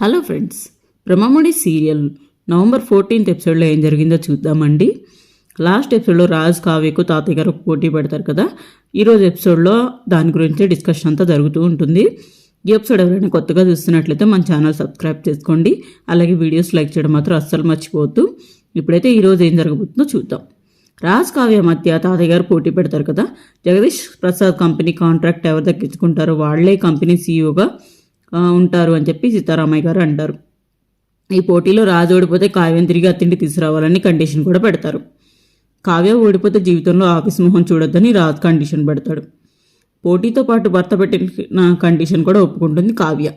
Hello friends Brahmamudi serial November fourteenth ఎపిసోడ్లో ఏం జరిగిందో చూద్దామండి. లాస్ట్ ఎపిసోడ్లో రాజ్ కావ్యకు తాతయ్య గారు పోటీ పెడతారు కదా ఈరోజు ఎపిసోడ్లో దాని గురించి డిస్కషన్ అంతా జరుగుతూ ఉంటుంది. ఈ ఎపిసోడ్ ఎవరైనా కొత్తగా చూస్తున్నట్లయితే మన ఛానల్ సబ్స్క్రైబ్ చేసుకోండి అలాగే వీడియోస్ లైక్ చేయడం మాత్రం అస్సలు మర్చిపోవద్దు. ఇప్పుడైతే ఈరోజు ఏం జరగబోతుందో చూద్దాం. రాజ్ కావ్య మధ్య తాతయ్య గారు పోటీ పెడతారు కదా జగదీష్ ప్రసాద్ కంపెనీ కాంట్రాక్ట్ ఎవరు దక్కించుకుంటారో వాళ్ళే కంపెనీ సీఈఓగా ఉంటారు అని చెప్పి సీతారామయ్య గారు అంటారు. ఈ పోటీలో రాజు ఓడిపోతే కావ్యం తిరిగి అత్తింటి తీసుకురావాలని కండిషన్ కూడా పెడతారు. కావ్య ఓడిపోతే జీవితంలో ఆఫీస్ మొహం చూడొద్దని రాజు కండిషన్ పెడతాడు. పోటీతో పాటు భర్త పెట్టిన కండిషన్ కూడా ఒప్పుకుంటుంది కావ్య.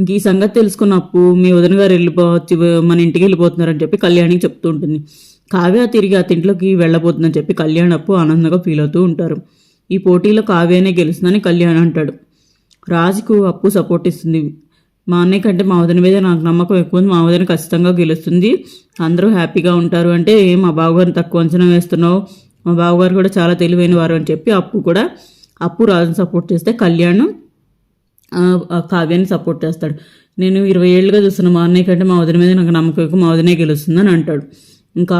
ఇంక ఈ సంగతి తెలుసుకున్న అప్పు మీ వదిన గారు వెళ్ళిపోవచ్చు మన ఇంటికి వెళ్ళిపోతున్నారని చెప్పి కళ్యాణికి చెప్తూ ఉంటుంది. కావ్య తిరిగి అతింట్లోకి వెళ్ళబోతుందని చెప్పి కళ్యాణ్ అప్పు ఆనందంగా ఫీల్ అవుతూ ఉంటారు. ఈ పోటీలో కావ్యనే గెలుస్తుందని కళ్యాణ్ అంటాడు. రాజుకు అప్పు సపోర్ట్ ఇస్తుంది. మా అన్నయ్య కంటే మా వదిన మీద నాకు నమ్మకం ఎక్కువ ఉంది. మా వదిన ఖచ్చితంగా గెలుస్తుంది. అందరూ హ్యాపీగా ఉంటారు అంటే మా బావగారిని తక్కువ అంచనా వేస్తున్నావు. మా బావగారు కూడా చాలా తెలివైన వారు అని చెప్పి అప్పు కూడా అప్పు రాజుని సపోర్ట్ చేస్తే కళ్యాణ్ కావ్యాన్ని సపోర్ట్ చేస్తాడు. నేను ఇరవై ఏళ్ళుగా చూస్తున్న మా అన్నయ్య కంటే మా వదిన మీద నాకు నమ్మకం ఎక్కువ మా వదినే గెలుస్తుందని అంటాడు. ఇంకా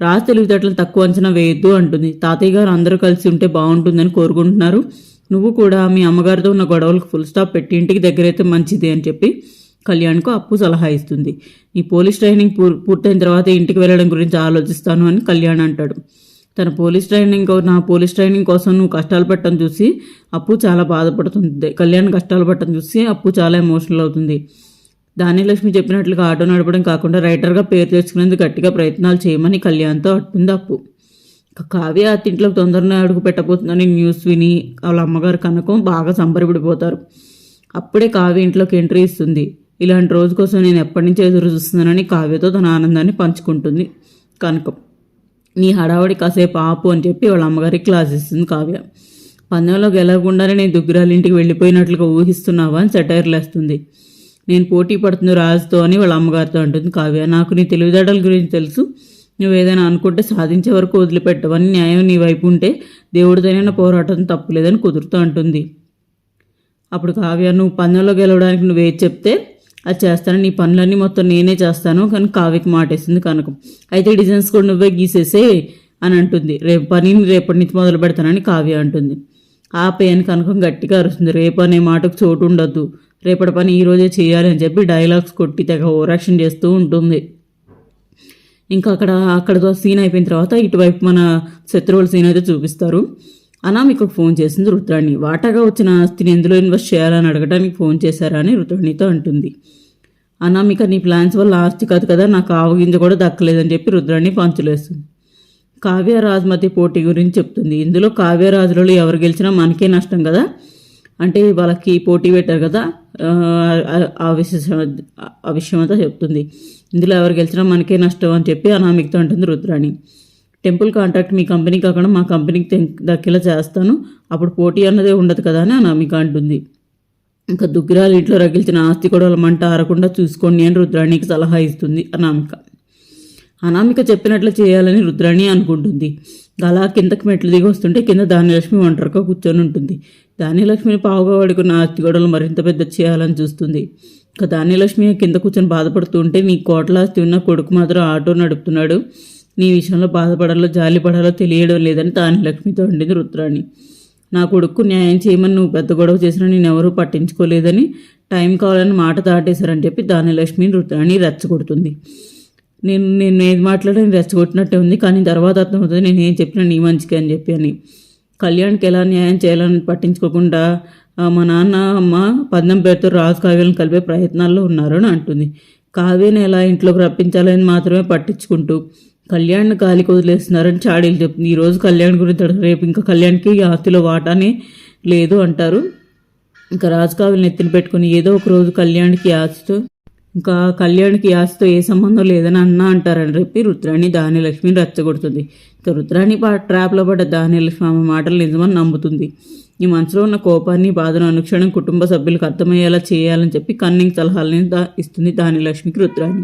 రాజు తెలివితేటలు తక్కువ అంచనా వేయొద్దు అంటుంది. తాతయ్య గారు అందరూ కలిసి ఉంటే బాగుంటుందని కోరుకుంటున్నారు. నువ్వు కూడా మీ అమ్మగారితో ఉన్న గొడవలకు ఫుల్ స్టాప్ పెట్టి ఇంటికి దగ్గరైతే మంచిది అని చెప్పి కళ్యాణ్కు అప్పు సలహా ఇస్తుంది. ఈ పోలీస్ ట్రైనింగ్ పూర్ పూర్తయిన తర్వాత ఇంటికి వెళ్ళడం గురించి ఆలోచిస్తాను అని కళ్యాణ్ అంటాడు. తన పోలీస్ ట్రైనింగ్ నా పోలీస్ ట్రైనింగ్ కోసం నువ్వు కష్టాలు పట్టడం చూసి అప్పు చాలా బాధపడుతుంది. కళ్యాణ్ కష్టాలు పట్టడం చూసి అప్పు చాలా ఎమోషనల్ అవుతుంది. దానిలక్ష్మి చెప్పినట్లుగా ఆటో నడపడం కాకుండా రైటర్గా పేరు తెచ్చుకునేందుకు గట్టిగా ప్రయత్నాలు చేయమని కళ్యాణ్తో అట్టుంది అప్పు. కావ్య అత్తింట్లో తొందరగా అడుగు పెట్టబోతుందని న్యూస్ విని వాళ్ళ అమ్మగారు కనకం బాగా సంబరపడిపోతారు. అప్పుడే కావ్య ఇంట్లోకి ఎంట్రీ ఇస్తుంది. ఇలాంటి రోజు కోసం నేను ఎప్పటి నుంచి ఎదురు చూస్తున్నానని కావ్యతో తన ఆనందాన్ని పంచుకుంటుంది కనకం. నీ హడావడి కాసేపు ఆపు అని చెప్పి వాళ్ళ అమ్మగారికి క్లాస్ ఇస్తుంది కావ్య. పందెంలో గెలవకుండానే నేను దుగ్గిరాలింటికి వెళ్ళిపోయినట్లుగా ఊహిస్తున్నావా అని సెటైర్లు వేస్తుంది. నేను పోటీ పడుతుంది రాజుతో అని వాళ్ళ అమ్మగారితో అంటుంది కావ్య. నాకు నీ తెలివితేటల గురించి తెలుసు. నువ్వు ఏదైనా అనుకుంటే సాధించే వరకు వదిలిపెట్టవని న్యాయం నీ వైపు ఉంటే దేవుడితోనైనా పోరాటం తప్పులేదని కుదురుతూ అంటుంది. అప్పుడు కావ్య నువ్వు పందెంలో గెలవడానికి నువ్వు ఏది చెప్తే అది చేస్తాను. నీ పనులన్నీ మొత్తం నేనే చేస్తాను. కానీ కావ్యకి మాటేస్తుంది కనుక. అయితే డిజైన్స్ కూడా నువ్వే గీసేసే అని అంటుంది. రేపు పనిని రేపటి నుంచి మొదలు పెడతానని కావ్య అంటుంది. ఆ పేను కనుక గట్టిగా అరుస్తుంది. రేపు అనే మాటకు చోటు ఉండొద్దు. రేపటి పని ఈరోజే చేయాలి అని చెప్పి డైలాగ్స్ కొట్టి తెగ ఓరాక్షన్ చేస్తూ ఉంటుంది. ఇంకా అక్కడ అక్కడతో సీన్ అయిపోయిన తర్వాత ఇటువైపు మన శత్రువుల సీన్ అయితే చూపిస్తారు. అనామికకు ఫోన్ చేసింది రుద్రాణి. వాటాగా వచ్చిన ఆస్తిని ఎందులో ఇన్వెస్ట్ చేయాలని అడగడానికి ఫోన్ చేశారా అని రుద్రాణితో అంటుంది. అనామిక నీ ప్లాన్స్ వల్ల ఆస్తి కాదు కదా నాకు ఆవగింజ కూడా దక్కలేదని చెప్పి రుద్రాణి పంచులేస్తుంది కావ్యరాజు మధ్య పోటీ గురించి చెప్తుంది. ఇందులో కావ్యరాజులలో ఎవరు గెలిచినా మనకే నష్టం కదా. అంటే వాళ్ళకి పోటీ పెట్టారు కదా ఆ, ఆ- ఆ విషయం ఆ విషయం అంతా చెప్తుంది. ఇందులో ఎవరు గెలిచినా మనకే నష్టం అని చెప్పి అనామికతో అంటుంది రుద్రాణి. టెంపుల్ కాంట్రాక్ట్ మీ కంపెనీ కాకుండా మా కంపెనీకి తెం- దక్కేలా చేస్తాను. అప్పుడు పోటీ అన్నదే ఉండదు కదా అని అనామిక అంటుంది. ఇంకా దుగ్గిరాలు ఇంట్లో రగిల్చిన ఆస్తి గొడవల మంట ఆరకుండా చూసుకోండి అని రుద్రాణికి సలహా ఇస్తుంది అనామిక. అనామిక చెప్పినట్లు చేయాలని రుద్రాణి అనుకుంటుంది. అలా కిందకి మెట్లు దిగి వస్తుంటే కింద ధాన్యలక్ష్మి ఒంటరిగా కూర్చొని ఉంటుంది. ధాన్యలక్ష్మిని పావుగా పడుకున్న ఆస్తి గొడవలు మరింత పెద్ద చేయాలని చూస్తుంది. ఇంకా ధాన్యలక్ష్మి కింద కూర్చొని బాధపడుతూ ఉంటే నీ కోటలాస్తి ఉన్న కొడుకు మాత్రం ఆటో నడుపుతున్నాడు. నీ విషయంలో బాధపడాలో జాలి పడాలో తెలియడం లేదని ధాన్యలక్ష్మితో ఉండింది రుద్రాణి. నా కొడుకు న్యాయం చేయమని నువ్వు పెద్ద గొడవ చేసినా నేను ఎవరూ పట్టించుకోలేదని టైం కావాలని మాట దాటేశారని చెప్పి ధాన్యలక్ష్మి రుద్రాణి రెచ్చగొడుతుంది. నేను నేను ఏది మాట్లాడినా రెచ్చగొట్టినట్టే ఉంది కానీ తర్వాత అర్థమవుతుంది నేను ఏం చెప్పినా నీ మంచిగా అని చెప్పి అని. కళ్యాణ్కి ఎలా న్యాయం చేయాలని పట్టించుకోకుండా మా నాన్న అమ్మ పద్నం పేరుతో రాజు కావ్యాలను కలిపే ప్రయత్నాల్లో ఉన్నారు అని అంటుంది. కావ్యని ఎలా ఇంట్లోకి రప్పించాలని మాత్రమే పట్టించుకుంటూ కళ్యాణ్ గాలికి వదిలేస్తున్నారని చాడీలు చెప్తుంది. ఈరోజు కళ్యాణ్ గురించి రేపు ఇంకా కళ్యాణ్కి ఈ ఆస్తిలో వాటానే లేదు అంటారు. ఇంకా రాజకావిని ఎత్తిన పెట్టుకుని ఏదో ఒక రోజు కళ్యాణ్కి ఆస్తితో ఇంకా కళ్యాణ్కి ఆస్తితో ఏ సంబంధం లేదని అన్న అంటారని చెప్పి రుద్రాణి దానిలక్ష్మిని రెచ్చగొడుతుంది. ఇంకా రుద్రాణి ట్రాప్లో పడ్డ దానిలక్ష్మి ఆమె మాటలు నిజమని నమ్ముతుంది. నీ మనసులో ఉన్న కోపాన్ని బాధను అనుక్షణం కుటుంబ సభ్యులకు అర్థమయ్యేలా చేయాలని చెప్పి కన్నింగ్ సలహాలని దా ఇస్తుంది దాని లక్ష్మికి రుద్రాణి.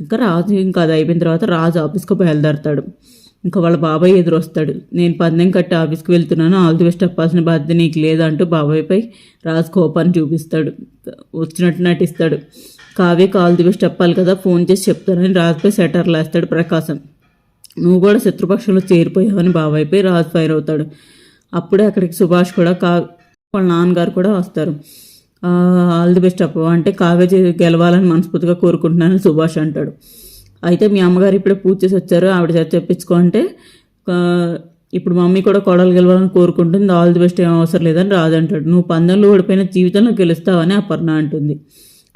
ఇంకా రాజు ఇంకా అది అయిపోయిన తర్వాత రాజు ఆఫీస్కి బయలుదేరతాడు. ఇంకా వాళ్ళ బాబాయ్ ఎదురు వస్తాడు నేను పందెం కట్టి ఆఫీస్కి వెళ్తున్నాను. ఆల్ ది బెస్ట్ అప్పాల్సిన బాధ్యత నీకు లేదంటూ బాబాయ్పై రాజు కోపాన్ని చూపిస్తాడు. వచ్చినట్టు నటిస్తాడు. కావ్యకు ఆల్ ది బెస్ట్ చెప్పాలి కదా ఫోన్ చేసి చెప్తానని రాజుపై సెటర్ లేస్తాడు ప్రకాశం. నువ్వు కూడా శత్రుపక్షంలో చేరిపోయావని బాబాయ్పై రాజు ఫైర్ అవుతాడు. అప్పుడే అక్కడికి సుభాష్ కూడా కా వాళ్ళ నాన్నగారు కూడా వస్తారు. ఆల్ ది బెస్ట్ అప్పు. అంటే కావేజీ గెలవాలని మనస్ఫూర్తిగా కోరుకుంటున్నానని సుభాష్ అంటాడు. అయితే మీ అమ్మగారు ఇప్పుడే పూజ చేసి వచ్చారు. ఆవిడ చేత చెప్పించుకో అంటే ఇప్పుడు మమ్మీ కూడా కోడలు గెలవాలని కోరుకుంటుంది. ఆల్ ది బెస్ట్ ఏం అవసరం లేదని రాజు అంటాడు. నువ్వు పందెంలో ఓడిపోయిన జీవితంలో గెలుస్తావని అపర్ణ అంటుంది.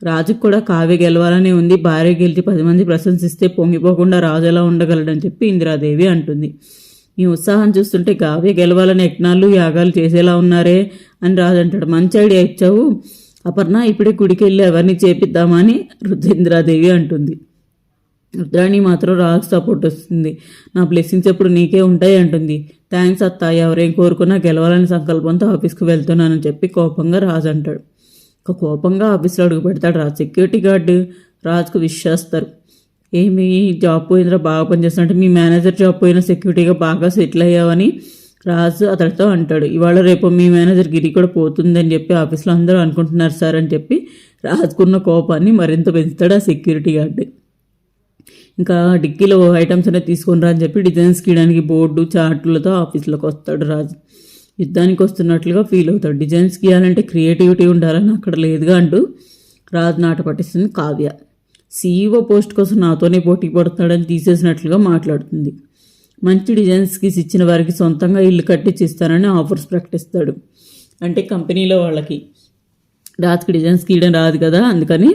రాజుకు కూడా కావ్య గెలవాలని ఉంది. భార్య గెలిచి పది మంది ప్రశంసిస్తే పొంగిపోకుండా రాజు ఎలా ఉండగలడని చెప్పి ఇందిరాదేవి అంటుంది. ఈ ఉత్సాహం చూస్తుంటే కావ్య గెలవాలని యజ్ఞాలు యాగాలు చేసేలా ఉన్నారే అని రాజు అంటాడు మంచి ఐడియా ఇచ్చావు. అపర్ణ ఇప్పుడే గుడికి వెళ్ళి ఎవరిని చేపిద్దామని రుద్రేంద్రాదేవి అంటుంది. రుద్రాణి మాత్రం రాజు సపోర్ట్ వస్తుంది. నా బ్లెస్సింగ్స్ ఎప్పుడు నీకే ఉంటాయి అంటుంది. థ్యాంక్స్ అత్త ఎవరేం కోరుకున్నా గెలవాలని సంకల్పంతో ఆఫీస్కి వెళ్తున్నానని చెప్పి కోపంగా రాజు అంటాడు. ఒక కోపంగా ఆఫీస్లో అడుగు పెడతాడు రాజు. సెక్యూరిటీ గార్డు రాజుకు విష్ చేస్తారు ఏమి జాబ్ పోయిందిరా బాగా పనిచేస్తున్నట్టు మీ మేనేజర్ జాబ్ పోయిన సెక్యూరిటీగా బాగా సెటిల్ అయ్యావని రాజు అతడితో అంటాడు. ఇవాళ రేపు మీ మేనేజర్ గిరి కూడా పోతుందని చెప్పి ఆఫీస్లో అందరూ అనుకుంటున్నారు సార్ అని చెప్పి రాజుకున్న కోపాన్ని మరింత పెంచుతాడు ఆ సెక్యూరిటీ గార్డు ఇంకా డిక్కీలో ఐటమ్స్ అనేది తీసుకుని రా అని చెప్పి డిజైన్స్ గీయడానికి బోర్డు చార్టులతో ఆఫీస్లోకి వస్తాడు రాజు. యుద్ధానికి వస్తున్నట్లుగా ఫీల్ అవుతాడు. డిజైన్స్ గీయాలంటే క్రియేటివిటీ ఉండాలని అక్కడ లేదుగా అంటూ రాజు నాట పట్టిస్తుంది కావ్య. సీఈఓ పోస్ట్ కోసం నాతోనే పోటీ పడుతున్నాడని తీసేసినట్లుగా మాట్లాడుతుంది. మంచి డిజైన్స్కి ఇచ్చిన వారికి సొంతంగా ఇల్లు కట్టించి ఇస్తానని ఆఫర్స్ ప్రకటిస్తాడు. అంటే కంపెనీలో వాళ్ళకి రాత్రికి డిజైన్స్ గీయడం రాదు కదా అందుకని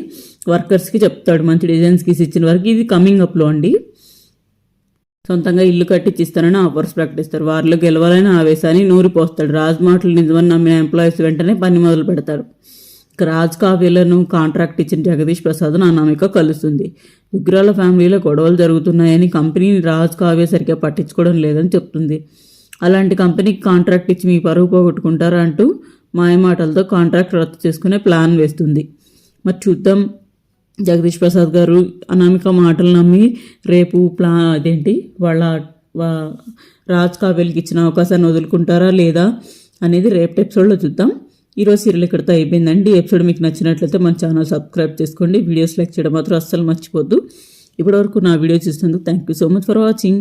వర్కర్స్కి చెప్తాడు మంచి డిజైన్స్ గీసి ఇచ్చిన వారికి. ఇది కమింగ్ అప్లో అండి. సొంతంగా ఇల్లు కట్టించిస్తానని ఆఫర్స్ ప్రకటిస్తారు. వారిలో గెలవాలని ఆవేశాన్ని నూరిపోస్తాడు. రాజు మాటలు నిజమని నమ్మిన ఎంప్లాయీస్ వెంటనే పని మొదలు పెడతారు రాజ్ కావ్యలను కాంట్రాక్ట్ ఇచ్చిన జగదీష్ ప్రసాద్ అనామిక కలుస్తుంది. ఉగ్రాల ఫ్యామిలీలో గొడవలు జరుగుతున్నాయని కంపెనీని రాజ్ కావ్య సరిగ్గా పట్టించుకోవడం లేదని చెప్తుంది. అలాంటి కంపెనీకి కాంట్రాక్ట్ ఇచ్చి మీ పరువు పోగొట్టుకుంటారా అంటూ మాయమాటలతో కాంట్రాక్ట్ రద్దు చేసుకునే ప్లాన్ వేస్తుంది. మరి చూద్దాం. జగదీష్ ప్రసాద్ గారు అనామిక మాటలు నమ్మి రేపు ప్లా అదేంటి? వాళ్ళ రాజ్ కావ్యలకి ఇచ్చిన అవకాశాన్ని వదులుకుంటారా లేదా అనేది రేపు ఎపిసోడ్లో చూద్దాం. ఈరోజు సీరియల్ ఇక్కడితో అయిపోయిందండి. ఎపిసోడ్ మీకు నచ్చినట్లయితే మన ఛానల్ సబ్స్క్రైబ్ చేసుకోండి. వీడియోస్ లైక్ చేయడం మాత్రం అస్సలు మర్చిపోద్దు. ఇప్పటివరకు నా వీడియో చూసినందుకు thank you so much for watching.